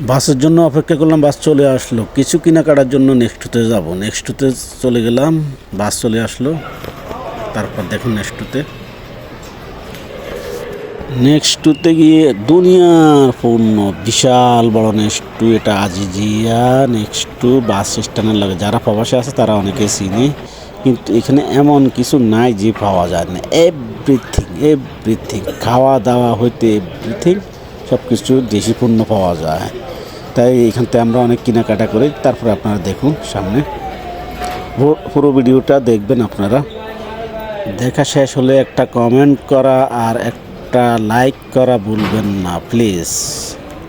বাসের জন্য অপেক্ষা করলাম, বাস চলে আসলো। কিছু কেনাকাটার জন্য নেক্সট টুতে যাব। নেক্সট টুতে চলে গেলাম, বাস চলে আসলো। তারপর দেখুন নেক্সট টুতে নেক্সট টুতে গিয়ে দুনিয়ার পূর্ণ, বিশাল বড় নেক্সট এটা আজিজিয়া নেক্সট বাস স্ট্যান্ডের লাগে। যারা প্রবাসে আছে তারা অনেকে চিনে। কিন্তু এখানে এমন কিছু নাই যে পাওয়া যায় না। এভরিথিং এভরিথিং খাওয়া দাওয়া হইতে এভরিথিং সব কিছু দেশি পণ্য পাওয়া যায়। তাই এখান থেকে আমরা অনেক কেনাকাটা করি। তারপরে আপনারা দেখুন সামনে। পুরো- পুরো ভিডিওটা দেখবেন আপনারা। দেখা শেষ হলে একটা কমেন্ট করা আর একটা লাইক করা ভুলবেন না প্লিজ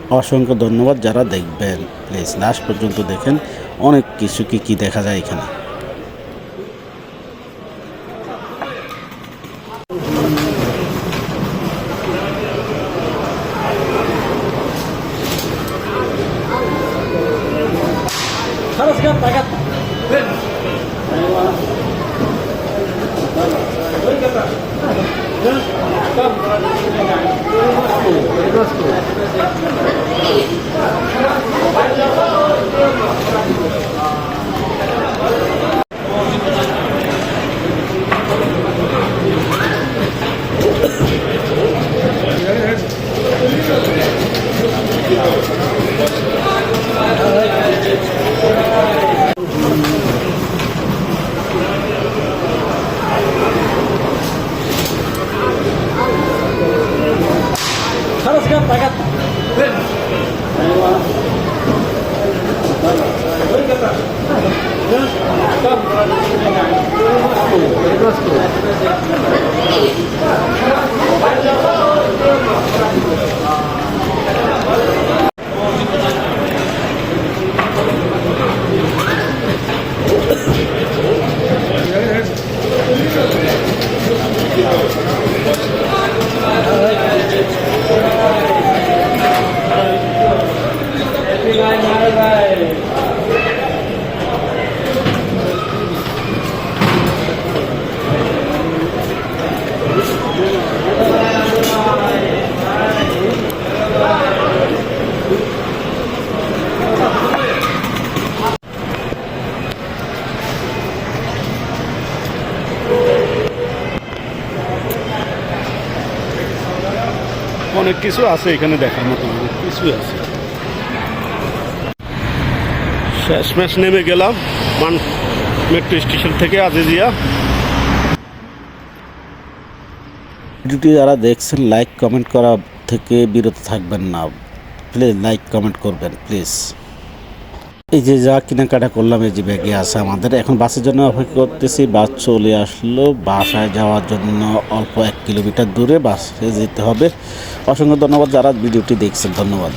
অসংখ্য ধন্যবাদ যারা দেখবেন। প্লিজ লাস্ট পর্যন্ত দেখেন। অনেক কিছু কি কি দেখা যায় এখানে। ಸರಸ್ಗಂತ ಆಗತ್ತ Thank you. 喂。你好。你好。喂，干啥？嗯，怎么了？你干啥？来拉锁，来拉锁。অনেক কিছু আছে এখানে দেখার মতো। অনেক কিছুই আছে। শেষমেশ নেমে গেলাম মান মেট্রো স্টেশন থেকে আজিজিয়া। ভিডিওটি যারা দেখছেন লাইক কমেন্ট করা থেকে বিরত থাকবেন না। প্লিজ লাইক কমেন্ট করবেন প্লিজ এই যে যা কেনাকাটা করলাম, এই যে ব্যাগে আছে আমাদের। এখন বাসের জন্য অপেক্ষা করতেছি। বাস চলে আসলো। বাসায় যাওয়ার জন্য অল্প এক কিলোমিটার দূরে বাসে যেতে হবে। অসংখ্য ধন্যবাদ যারা ভিডিওটি দেখছেন। ধন্যবাদ।